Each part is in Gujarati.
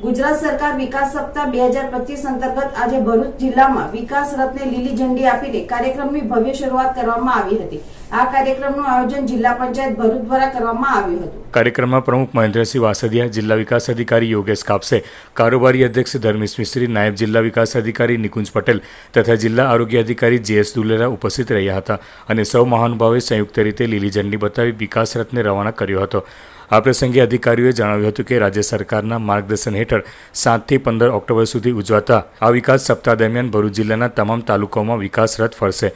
ગુજરાત સરકાર વિકાસ સપ્તાહ બે હજાર પચીસ અંતર્ગત આજે ભરૂચ જિલ્લામાં વિકાસ રથને લીલી ઝંડી આપીને કાર્યક્રમની ભવ્ય શરૂઆત કરવામાં આવી હતી. આ કાર્યક્રમનું આયોજન જિલ્લા પંચાયત ભરૂચ દ્વારા કરવામાં આવ્યું હતું. કાર્યક્રમમાં પ્રમુખ મહેન્દ્રસિંહ વાસદિયા, જિલ્લા વિકાસ અધિકારી યોગેશ કાપસે, કારોબારી અધ્યક્ષ ધર્મેશ મિસ્ત્રી, નાયબ જિલ્લા વિકાસ અધિકારી નિકુંજ પટેલ તથા જિલ્લા આરોગ્ય અધિકારી જેએસ દુલેરા ઉપસ્થિત રહ્યા હતા અને સૌ મહાનુભાવે સંયુક્ત રીતે લીલી ઝંડી બતાવી વિકાસ રથને રવાના કર્યો હતો. આ પ્રસંગે અધિકારીઓએ જણાવ્યું હતું કે રાજ્ય સરકારના માર્ગદર્શન હેઠળ સાતથી પંદર ઓક્ટોબર સુધી ઉજવાતા આ વિકાસ સપ્તાહ દરમિયાન ભરૂચ જિલ્લાના તમામ તાલુકાઓમાં વિકાસ રથ ફરશે.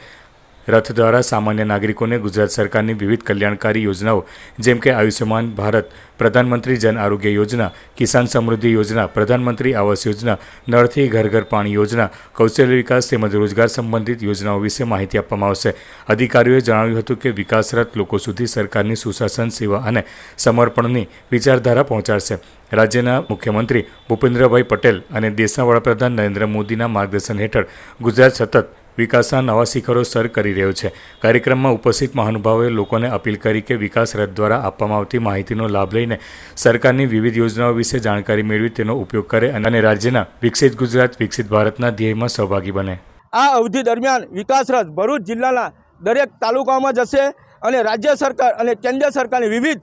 રથ દ્વારા સામાન્ય નાગરિકોને ગુજરાત સરકારની વિવિધ કલ્યાણકારી યોજનાઓ, જેમ કે આયુષ્યમાન ભારત, પ્રધાનમંત્રી જન આરોગ્ય યોજના, કિસાન સમૃદ્ધિ યોજના, પ્રધાનમંત્રી આવાસ યોજના, નળથી ઘર ઘર પાણી યોજના, કૌશલ્ય વિકાસ તેમજ રોજગાર સંબંધિત યોજનાઓ વિશે માહિતી આપવામાં આવશે. અધિકારીઓએ જણાવ્યું હતું કે વિકાસ રથ લોકો સુધી સરકારની સુશાસન સેવા અને સમર્પણની વિચારધારા પહોંચાડશે. રાજ્યના મુખ્યમંત્રી ભૂપેન્દ્રભાઈ પટેલ અને દેશના વડાપ્રધાન નરેન્દ્ર મોદીના માર્ગદર્શન હેઠળ ગુજરાત સતત વિકાસના નવા શિખરો સર કરી રહ્યો છે. કાર્યક્રમમાં ઉપસ્થિત મહાનુભાવોએ લોકોને અપીલ કરી કે વિકાસ રથ દ્વારા આપવામાં આવતી માહિતીનો લાભ લઈને સરકારની વિવિધ યોજનાઓ વિશે જાણકારી મેળવી તેનો ઉપયોગ કરે અને રાજ્યના વિકસિત ગુજરાત, વિકસિત ભારતના ધ્યેયમાં સહભાગી બને. આ અવધિ દરમિયાન વિકાસ રથ ભરૂચ જિલ્લાના દરેક તાલુકાઓમાં જશે અને રાજ્ય સરકાર અને કેન્દ્ર સરકારની વિવિધ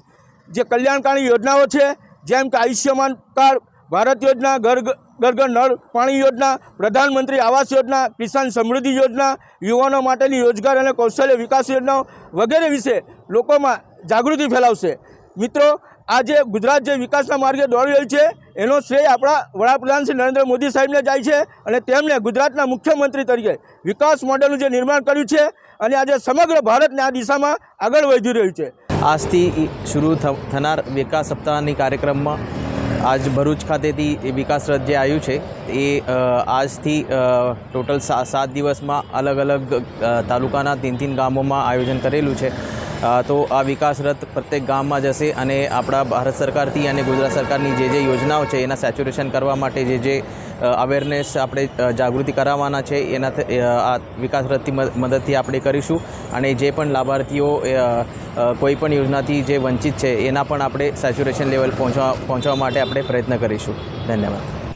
જે કલ્યાણકારી યોજનાઓ છે, જેમ કે આયુષ્યમાન કાર્ડ, ભારત યોજના, ઘર ઘર ઘર નળ પાણી યોજના, પ્રધાનમંત્રી આવાસ યોજના, કિસાન સમૃદ્ધિ યોજના, યુવાનો માટેની રોજગાર અને કૌશલ્ય વિકાસ યોજનાઓ વગેરે વિશે લોકોમાં જાગૃતિ ફેલાવશે. મિત્રો, આજે ગુજરાત જે વિકાસના માર્ગે દોડી રહ્યું છે, એનો શ્રેય આપણા વડાપ્રધાન શ્રી નરેન્દ્ર મોદી સાહેબને જાય છે અને તેમણે ગુજરાતના મુખ્યમંત્રી તરીકે વિકાસ મોડેલનું જે નિર્માણ કર્યું છે અને આજે સમગ્ર ભારતને આ દિશામાં આગળ વધી રહ્યું છે. આજથી શરૂ થનાર વિકાસ સપ્તાહની કાર્યક્રમમાં આજ ભરૂચ ખાતેથી વિકાસ રથ જે આવ્યું છે, એ આજથી ટોટલ સાત દિવસમાં અલગ અલગ તાલુકાના તીન તીન ગામોમાં આયોજન કરેલું છે. તો આ વિકાસ રથ પ્રત્યેક ગામમાં જશે અને આપણા ભારત સરકારથી અને ગુજરાત સરકારની જે જે યોજનાઓ છે, એના સેચ્યુરેશન કરવા માટે જે જે અવેરનેસ આપણે જાગૃતિ કરાવવાના છે, એના આ વિકાસ રથની મદદથી આપણે કરીશું. અને જે પણ લાભાર્થીઓ કોઈ પણ યોજનાથી જે વંચિત છે, એના પણ આપણે સેચ્યુરેશન લેવલ પહોંચવા પહોંચવા માટે આપણે પ્રયત્ન કરીશું. ધન્યવાદ.